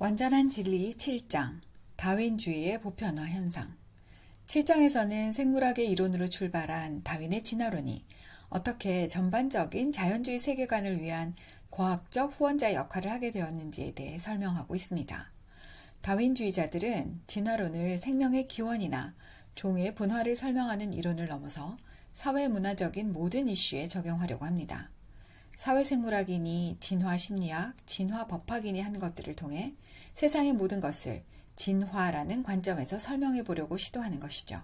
완전한 진리 7장 다윈주의의 보편화 현상 7장에서는 생물학의 이론으로 출발한 다윈의 진화론이 어떻게 전반적인 자연주의 세계관을 위한 과학적 후원자 역할을 하게 되었는지에 대해 설명하고 있습니다. 다윈주의자들은 진화론을 생명의 기원이나 종의 분화를 설명하는 이론을 넘어서 사회 문화적인 모든 이슈에 적용하려고 합니다. 사회생물학인이 진화 심리학, 진화 법학인이 한 것들을 통해 세상의 모든 것을 진화라는 관점에서 설명해 보려고 시도하는 것이죠.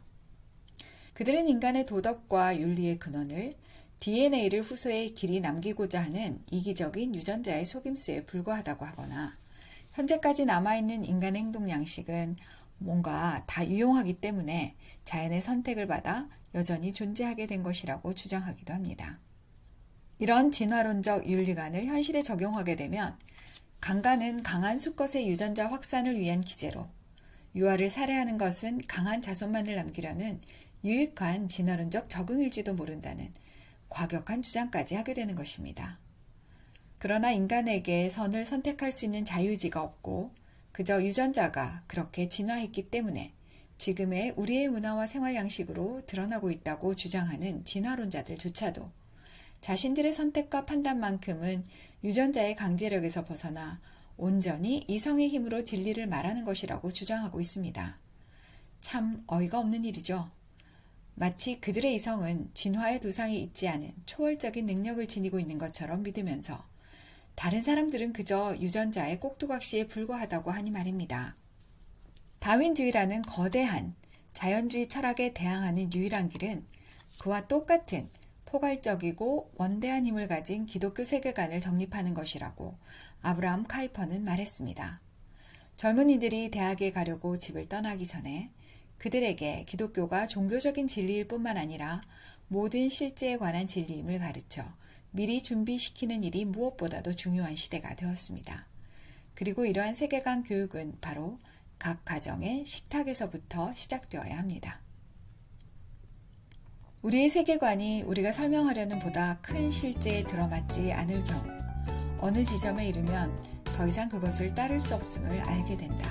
그들은 인간의 도덕과 윤리의 근원을 DNA를 후세에 길이 남기고자 하는 이기적인 유전자의 속임수에 불과하다고 하거나 현재까지 남아있는 인간의 행동 양식은 뭔가 다 유용하기 때문에 자연의 선택을 받아 여전히 존재하게 된 것이라고 주장하기도 합니다. 이런 진화론적 윤리관을 현실에 적용하게 되면 강간은 강한 수컷의 유전자 확산을 위한 기제로 유아를 살해하는 것은 강한 자손만을 남기려는 유익한 진화론적 적응일지도 모른다는 과격한 주장까지 하게 되는 것입니다. 그러나 인간에게 선을 선택할 수 있는 자유의지가 없고 그저 유전자가 그렇게 진화했기 때문에 지금의 우리의 문화와 생활 양식으로 드러나고 있다고 주장하는 진화론자들조차도 자신들의 선택과 판단만큼은 유전자의 강제력에서 벗어나 온전히 이성의 힘으로 진리를 말하는 것이라고 주장하고 있습니다. 참 어이가 없는 일이죠. 마치 그들의 이성은 진화의 도상이 있지 않은 초월적인 능력을 지니고 있는 것처럼 믿으면서 다른 사람들은 그저 유전자의 꼭두각시에 불과하다고 하니 말입니다. 다윈주의라는 거대한 자연주의 철학에 대항하는 유일한 길은 그와 똑같은 포괄적이고 원대한 힘을 가진 기독교 세계관을 정립하는 것이라고 아브라함 카이퍼는 말했습니다. 젊은이들이 대학에 가려고 집을 떠나기 전에 그들에게 기독교가 종교적인 진리일 뿐만 아니라 모든 실제에 관한 진리임을 가르쳐 미리 준비시키는 일이 무엇보다도 중요한 시대가 되었습니다. 그리고 이러한 세계관 교육은 바로 각 가정의 식탁에서부터 시작되어야 합니다. 우리의 세계관이 우리가 설명하려는 보다 큰 실제에 들어맞지 않을 경우 어느 지점에 이르면 더 이상 그것을 따를 수 없음을 알게 된다.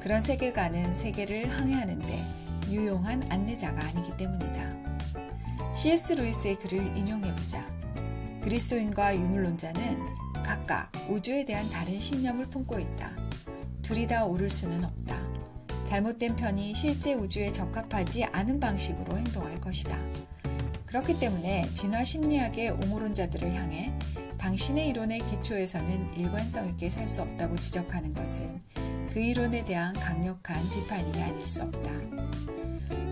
그런 세계관은 세계를 항해하는데 유용한 안내자가 아니기 때문이다. C.S. 루이스의 글을 인용해보자. 그리스도인과 유물론자는 각각 우주에 대한 다른 신념을 품고 있다. 둘이 다 옳을 수는 없다. 잘못된 편이 실제 우주에 적합하지 않은 방식으로 행동할 것이다. 그렇기 때문에 진화 심리학의 옹호론자들을 향해 당신의 이론의 기초에서는 일관성 있게 살 수 없다고 지적하는 것은 그 이론에 대한 강력한 비판이 아닐 수 없다.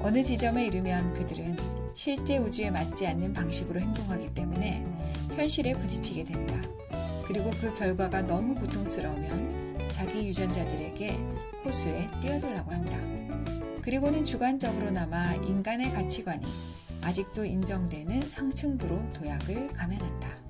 어느 지점에 이르면 그들은 실제 우주에 맞지 않는 방식으로 행동하기 때문에 현실에 부딪히게 된다. 그리고 그 결과가 너무 고통스러우면 자기 유전자들에게 호수에 뛰어들라고 한다. 그리고는 주관적으로나마 인간의 가치관이 아직도 인정되는 상층부로 도약을 감행한다.